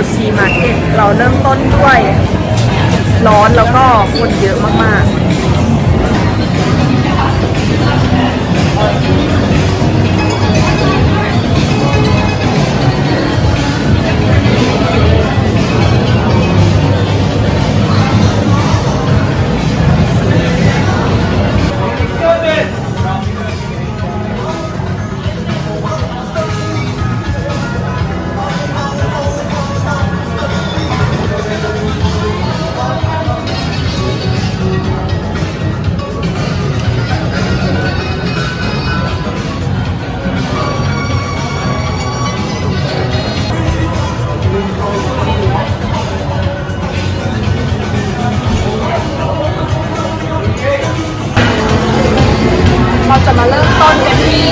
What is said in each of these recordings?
ลซีมาร์เก็ตเราเริ่มต้นด้วยร้อนแล้วก็คนเยอะมากๆ มาเริ่มต้นกันที่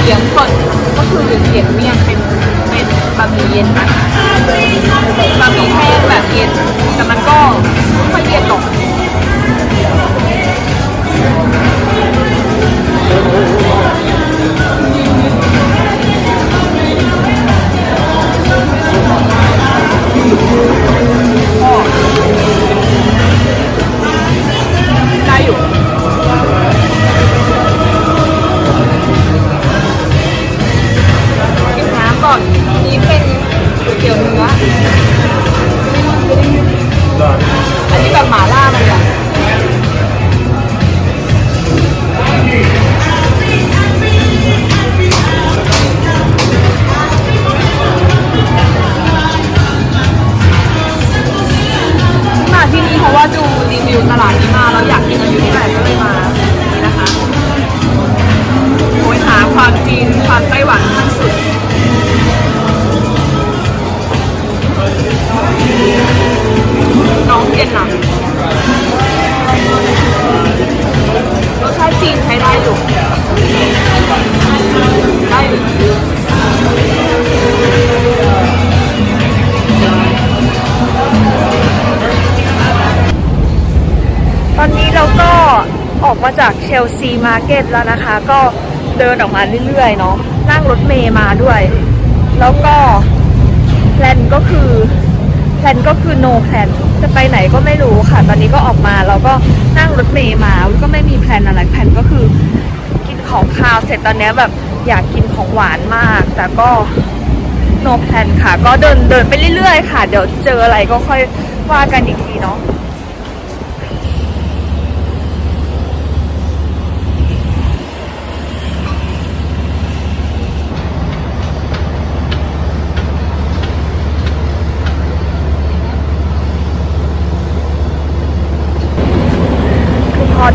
เหลียงสดก็คือเหลียงเมี่ยงเป็นเป็นบะหมี่เย็นนะบะหมี่แห้งแบบเย็นแต่มันก็ไม่ค่อยเย็นหรอกก็ เย็นหลังรสชาติจีนใช้ได้อยู่ได้อยู่ตอนนี้เราก็ออกมาจากเชลซีมาร์เก็ตแล้วนะคะ ก็เดินออกมาเรื่อยๆเนาะนั่งรถเมย์มาด้วย แล้วก็แพลนก็คือ ลนก็คือ no plan จะไปไหนก็ไม่รู้ค่ะ ตอนนี้ก็ออกมาเราก็นั่งรถเมย์มาก็ไม่มีแพลนอะไรแพลนก็คือ กินของคาวเสร็จตอนนี้แบบอยากกินของหวานมาก แต่ก็ no plan ค่ะ ก็เดินเดินไปเรื่อยๆ ค่ะ เดี๋ยวเจออะไรก็ค่อยว่ากันอีกทีเนาะ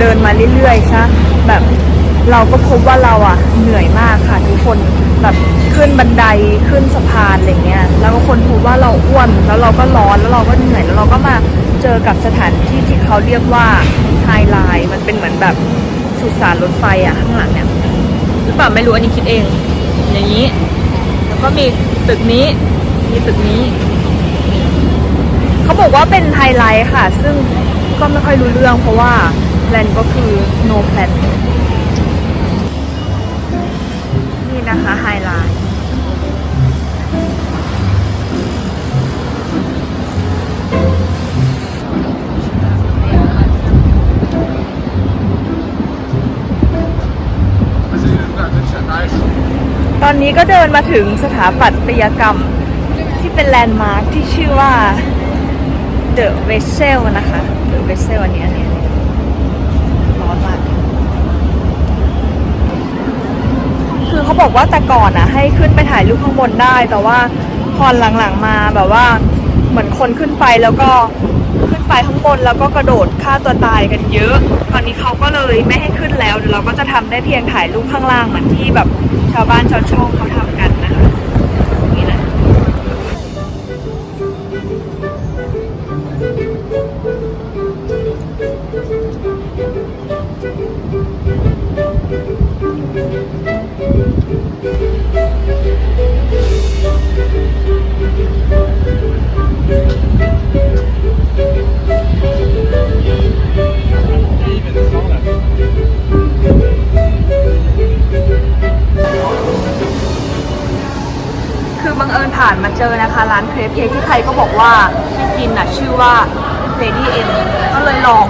เดินมาเรื่อยๆใช่แบบเราก็พบว่าเราอะเหนื่อยมากค่ะทุกคนแบบขึ้นบันไดขึ้นสะพานอะไรเงี้ยแล้วก็คนพบว่าเราอ้วนแล้วเราก็ร้อนแล้วเราก็เหนื่อยแล้วเราก็มาเจอกับสถานที่ที่เขาเรียกว่าไฮไลน์มันเป็นเหมือนแบบสุสานรถไฟอะข้างหลังเนี่ยหรือเปล่าไม่รู้อันนี้คิดเอง อย่างนี้ แล้วก็มีตึกนี้มีตึกนี้ เขาบอกว่าเป็นไฮไลท์ค่ะ ซึ่งก็ไม่ค่อยรู้เรื่องเพราะว่า แพลนก็คือ no plan นี่นะคะไฮไลท์ตอนนี้ก็เดินมาถึงสถาปัตยกรรมที่เป็นแลนด์มาร์คที่ชื่อว่า The Vessel นะคะ The Vessel อันนี้อันนี้อันนี้ร้อนมาก คือ เขาบอกว่าแต่ก่อนอะให้ขึ้นไปถ่ายรูปข้างบนได้ แต่ว่าพอหลังๆมาแบบว่าเหมือนคนขึ้นไปแล้วก็ขึ้นไปข้างบนแล้วก็กระโดดฆ่าตัวตายกันเยอะ ตอนนี้เขาก็เลยไม่ให้ขึ้นแล้วเดี๋ยวเราก็จะทำได้เพียงถ่ายรูปข้างล่างเหมือนที่แบบชาวบ้านชาวช่องเขาทำ ปเค้กที่ไทยก็บอกว่าให้กินอะชื่อว่า Lady M ก็เลยลอง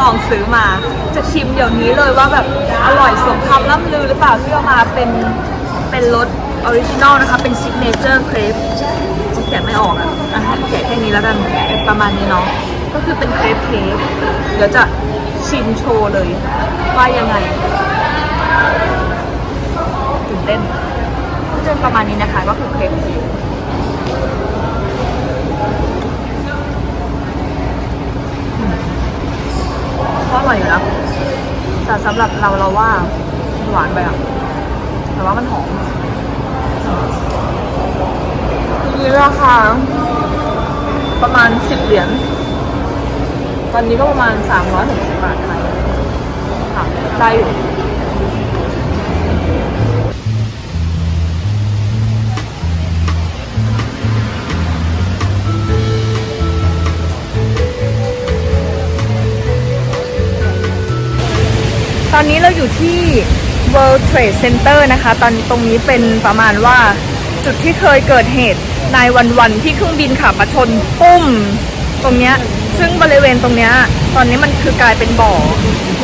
ลองซื้อมา จะชิมเดี๋ยวนี้เลยว่าแบบอร่อยสมคำล่ำลือหรือเปล่าที่เอามาเป็นเป็นรสออริจินอลนะคะ เป็นซิกเนเจอร์เครปแกะไม่ออกอะอะแกะแค่นี้แล้วกันเป็นประมาณนี้เนาะก็คือเป็นเครปเค้กเดี๋ยวจะชิมโชว์เลย ว่ายังไงตื่นเต้นก็จะเป็นประมาณนี้นะคะ ก็คือเครปเค้ก ก็อร่อยอยู่นะแต่สำหรับเราเราว่าหวานไปอะแต่ว่ามันหอมนี่ราคาประมาณสิบเหรียญตอนนี้ก็ประมาณสามร้อยหกสิบบาทไทยค่ะได้อยู่ ตอนนี้เราอยู่ที่ World Trade Center นะคะ ตอนตรงนี้เป็นประมาณว่าจุดที่เคยเกิดเหตุในวันวันที่เครื่องบินขับมาชนปุ้ม ตรงเนี้ยซึ่งบริเวณตรงเนี้ยตอนนี้มันคือกลายเป็นบ่อ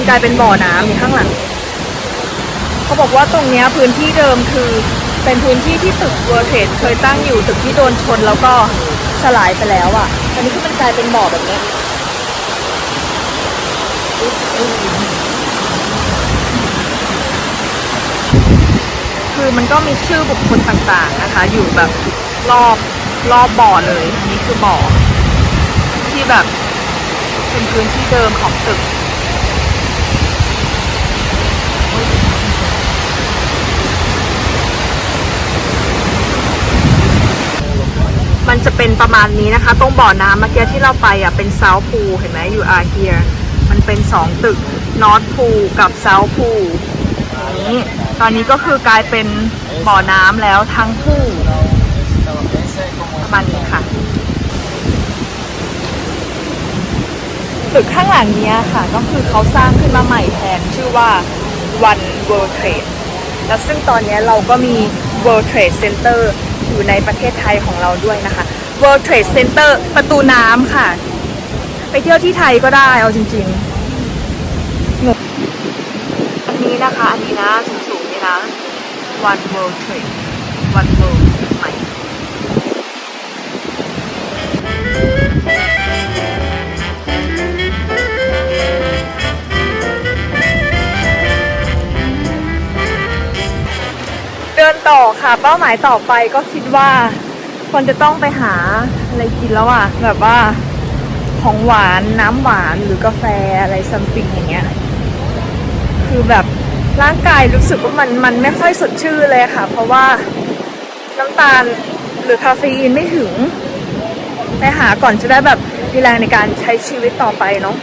กลายเป็นบ่อน้ำอยู่ข้างหลัง เขาบอกว่าตรงเนี้ยพื้นที่เดิมคือเป็นพื้นที่ที่ตึก World Trade เคยตั้งอยู่ตึกที่โดนชนแล้วก็สลายไปแล้วอะ่ะตอนนี้คือมันกลายเป็นบ่อแบบเนี้ย คือมันก็มีชื่อบุคคลต่างๆนะคะ อยู่แบบรอบรอบบ่อเลยอันนี้คือบ่อที่แบบเป็นพื้นที่เดิมของตึกมันจะเป็นประมาณนี้นะคะ ตรงบ่อน้ำเมื่อกี้ที่เราไปอะเป็นเซาพูเห็นไหมอยู่อาเฮียมันเป็นสองตึกนอตพูกับเซาพูนี้ ตอนนี้ก็คือกลายเป็นบ่อน้ำแล้วทั้งคู่ประมาณนี้ค่ะตึกข้างหลังนี้ค่ะ ก็คือเขาสร้างขึ้นมาใหม่แทนชื่อว่า One World Trade แล้วซึ่งตอนนี้เราก็มี World Trade Center อยู่ในประเทศไทยของเราด้วยนะคะ World Trade Center ประตูน้ำค่ะ ไปเที่ยวที่ไทยก็ได้เอาจริงๆ อันนี้นะคะ อันนี้นะสูงๆ นะ One World Trade One World ใหม่เดินต่อค่ะ เป้าหมายต่อไปก็คิดว่าควรจะต้องไปหาอะไรกินแล้วอะแบบว่าของหวานน้ำหวานหรือกาแฟอะไรซัมติงอย่างเงี้ย คือแบบ ร่างกายรู้สึกว่ามันมันไม่ค่อยสดชื่นเลยค่ะ เพราะว่าน้ำตาลหรือคาเฟอีนไม่ถึงไปหาก่อนจะได้แบบมีแรงในการใช้ชีวิตต่อไปเนาะ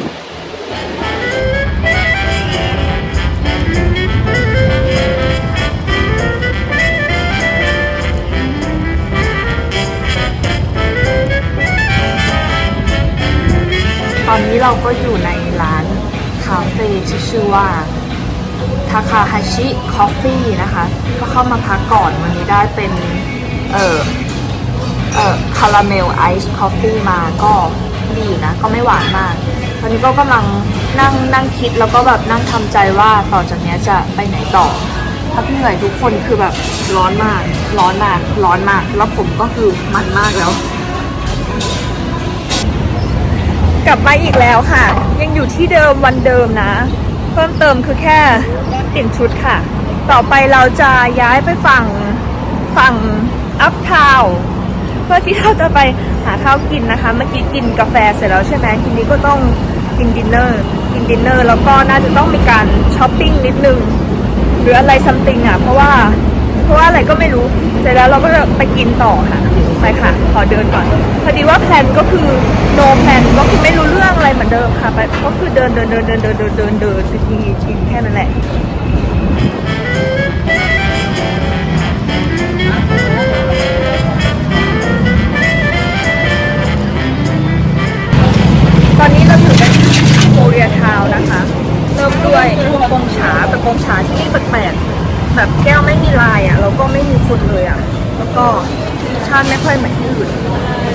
ตอนนี้เราก็อยู่ในร้านคาเฟ่ที่ชื่อว่า ทาคาฮาชิคอฟฟี่นะคะ ก็เข้ามาพักก่อนวันนี้ได้เป็น เอ่อเอ่อคาราเมลไอซ์คอฟฟี่มาก็ดีนะ ก็ไม่หวานมาก ตอนนี้ก็กำลังนั่งนั่งคิดแล้วก็แบบนั่งทำใจว่าต่อจากนี้จะไปไหนต่อถ้าพี่เหนื่อยทุกคนคือแบบร้อนมาก ร้อนมาก ร้อนมาก แล้วผมก็คือมันมากแล้ว กลับมาอีกแล้วค่ะ ยังอยู่ที่เดิมวันเดิมนะ เพิ่มเติมคือแค่เปลี่ยนชุดค่ะ ต่อไปเราจะย้ายไปฝั่งฝั่งอัพทาวเพื่อที่เราจะไปหาข้าวกินนะคะ เมื่อกี้กินกาแฟเสร็จแล้วใช่ไหมทีนี้ก็ต้องกินดินเนอร์กินดินเนอร์แล้วก็น่าจะต้องมีการช้อปปิ้งนิดนึงหรืออะไรซัมติงอะเพราะว่าเพราะว่าอะไรก็ไม่รู้เสร็จแล้วเราก็จะไปกินต่อค่ะ ไปค่ะ ขอเดินก่อน พอดีว่าแพลนก็คือ no แพลนก็คือไม่รู้เรื่องอะไรเหมือนเดิมค่ะไปก็คือเดินเดินเดินเดินเดินเดินเดินเดินกินกินแค่นั้นแหละ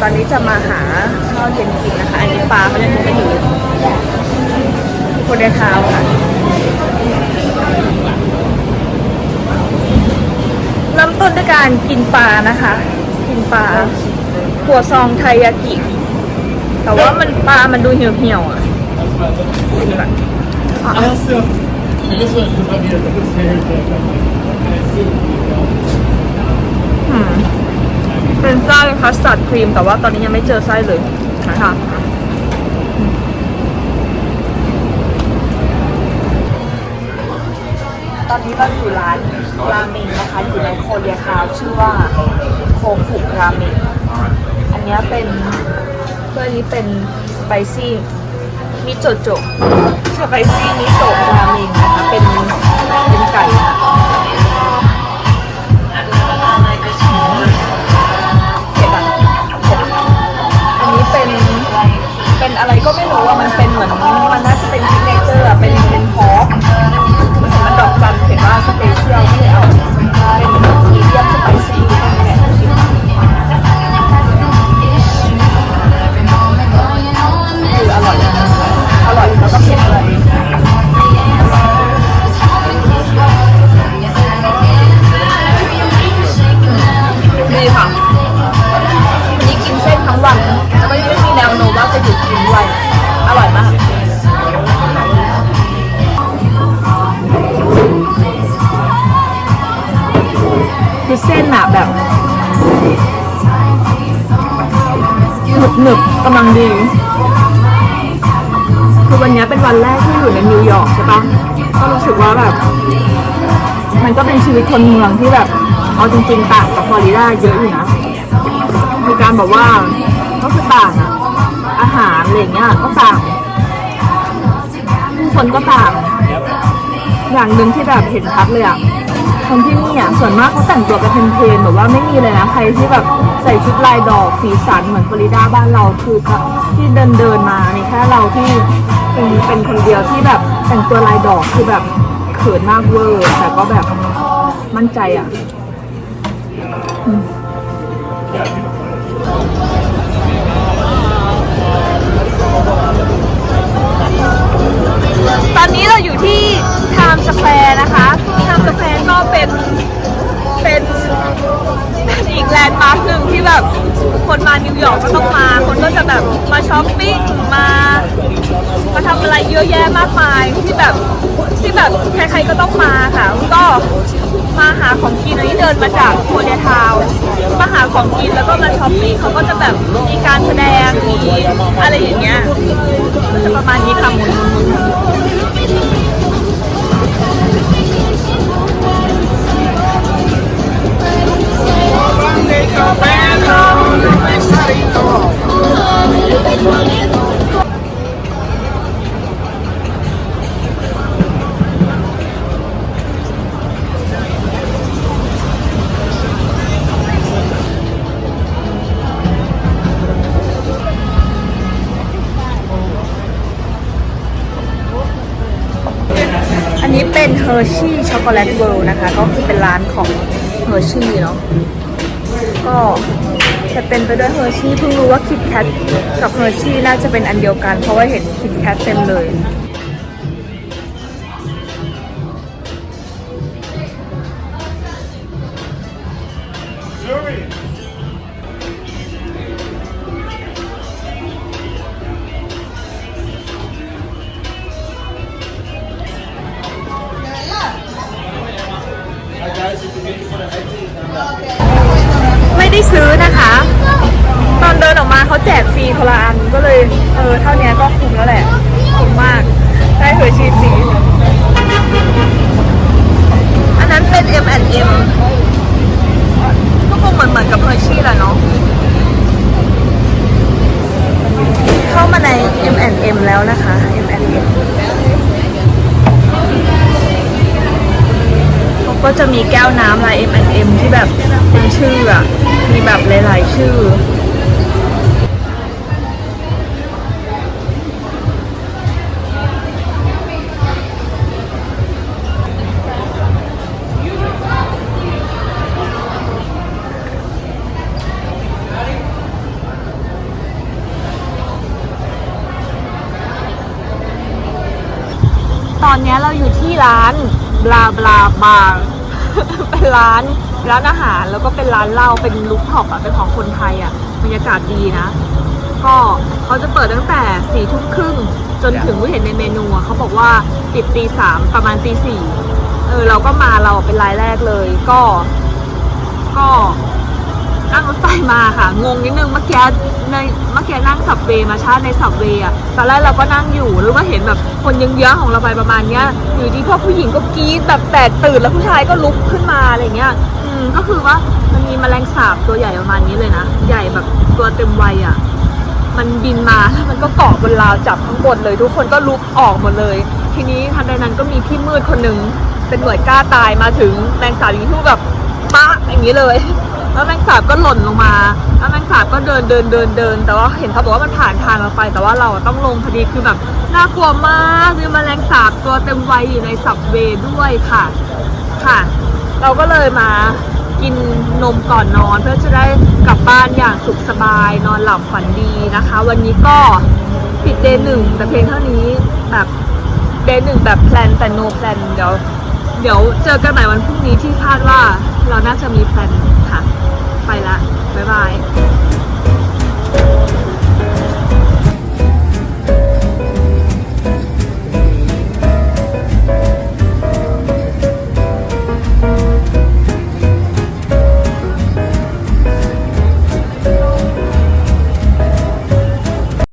อนนี้จะมาหาข้าวเย็นกินนะคะ อันนี้ปลาเขายังไม่อยู่โคนเดทาวค่ะ เริ่มต้นด้วยการกินปลานะคะ กินปลาขัวซองไทยากิ แต่ว่ามันปลามันดูเหี่ยวเหี่ยวอะอืม เป็นไส้คัสตาร์ดครีม แต่ว่าตอนนี้ยังไม่เจอไส้เลยนะคะตอนนี้เราอยู่ร้านราเมงนะคะ อยู่ในโคเรียคาวชื่อว่าโคคุราเมงอันนี้เป็นเพื่อนนี้เป็นสไปซี่มิโจโจะสไปซี่มิโจราเมงนะคะเป็นเป็นไก่ อะไรก็ไม่รู้ว่ามันเป็นเหมือนมันน่าจะเป็นซิกเนเจอร์อะเป็นเป็นพอกมันดอกจันเห็นว่าสเปเชียลไม่เอาเป็นมีเดียมสไปซี่ กำลังดี คือวันนี้เป็นวันแรกที่อยู่ในนิวยอร์กใช่ปะก็รู้สึกว่าแบบ มันก็เป็นชีวิตคนเมืองที่แบบ เอาจริงๆต่างกับฟลอริดาเยอะอยู่นะ มีการแบบว่าก็คือต่างอะอาหารอะไรเงี้ยก็ต่างผู้คนก็ต่าง อย่างหนึ่งที่แบบเห็นชัดเลยอะ คนที่นี่อะส่วนมากเขาแต่งตัวกันเพลนๆแบบว่าไม่มีเลยนะใครที่แบบใส่ชุดลายดอกสีสันเหมือนฟลอริดาบ้านเราคือแบบที่เดินเดินมานี่แค่เราที่เป็นเป็นคนเดียวที่แบบแต่งตัวลายดอกคือแบบเขินมากเวอร์แต่ก็แบบมั่นใจอะตอนนี้เราอยู่ที่ ไทม์สแควร์นะคะไทม์สแควร์ก็เป็นเป็นเป็นอีกแลนด์มาร์คหนึ่งที่แบบคนมานิวยอร์กก็ต้องมา คนก็จะแบบมาช้อปปิ้งมามาทำอะไรเยอะแยะมากมายที่แบบที่แบบใครๆก็ต้องมาค่ะก็มาหาของกินอันนี้เดินมาจากโคเรียทาวมาหาของกินแล้วก็มาช้อปปิ้งเขาก็จะแบบมีการแสดงมีอะไรอย่างเงี้ยจะประมาณนี้ค่ะมุน อันนี้เป็นเฮอร์ชี่ช็อกโกแลตเวิลด์นะคะ ก็คือเป็นร้านของเฮอร์ชี่เนาะ ก็จะเป็นไปด้วยเฮอร์ชี่เพิ่งรู้ว่าคิดแคทกับเฮอร์ชี่น่าจะเป็นอันเดียวกัน เพราะว่าเห็นคิดแคทเต็มเลย เขาแจกฟรีคนละอันก็เลยเออเท่านี้ก็คุ้มแล้วแหละคุ้มมากได้เฮอร์ชีฟรีอันนั้นเป็น M&M ก็คงเหมือนเหมือนกับเฮอร์ชีแหละเนาะเข้ามาใน M&M แล้วนะคะ M&M ก็จะมีแก้วน้ำลาย M&M ที่แบบเป็นชื่ออะมีแบบหลาย ๆ ชื่อ บลาบลาบาร์เป็นร้านร้านอาหารแล้วก็เป็นร้านเหล้าเป็นลูกท็อปอะเป็นของคนไทยอะบรรยากาศดีนะ ก็เขาจะเปิดตั้งแต่สี่ทุ่มครึ่งจนถึงที่เห็นในเมนูอะเขาบอกว่าปิดตีสามประมาณตีสี่เออเราก็มาเราเป็นรายแรกเลยก็ ก็ นั่งรถไฟมาค่ะงงนิดนึงเมื่อกี้ในเมื่อกี้นั่งสับเวย์มาชาติในสับเวย์อะตอนแรกเราก็นั่งอยู่หรือว่าเห็นแบบคนเยอะๆของเราไปประมาณเนี้ยอยู่ดีพวกผู้หญิงก็กรี๊ดแบบแตกตื่นแล้วผู้ชายก็ลุกขึ้นมาอะไรเงี้ยอืมก็คือว่ามันมีแมลงสาบตัวใหญ่ประมาณนี้เลยนะใหญ่แบบตัวเต็มวัยอะมันบินมาแล้วมันก็เกาะบนราวจับข้างบนเลย ทุกคนก็ลุกออกหมดเลย ทีนี้ทันใดนั้นก็มีพี่มืดคนหนึ่งเป็นหน่วยกล้าตายมาถึงแมลงสาบอย่างนี้ทุกแบบปะอย่างนี้เลย แล้วแมงสาบก็หล่นลงมาแล้วแมงสาบก็เดินเดินเดินเดิน แต่ว่าเห็นเขาบอกว่ามันผ่านทางเราไป แต่ว่าเราต้องลงพอดีคือแบบน่ากลัวมากมีแมลงสาบตัวเต็มวัยอยู่ในสับเวด้วยค่ะค่ะ เราก็เลยมากินนมก่อนนอน เพื่อจะได้กลับบ้านอย่างสุขสบายนอนหลับฝันดีนะคะ วันนี้ก็ปิดเดย์หนึ่งแต่เพียงเท่านี้แบบเดย์หนึ่งแบบแพลนแต่ no แพลนเดี๋ยวเดี๋ยวเจอกันใหม่วันพรุ่งนี้ที่คาดว่าเราน่าจะมีแพลน ละบ๊ายบาย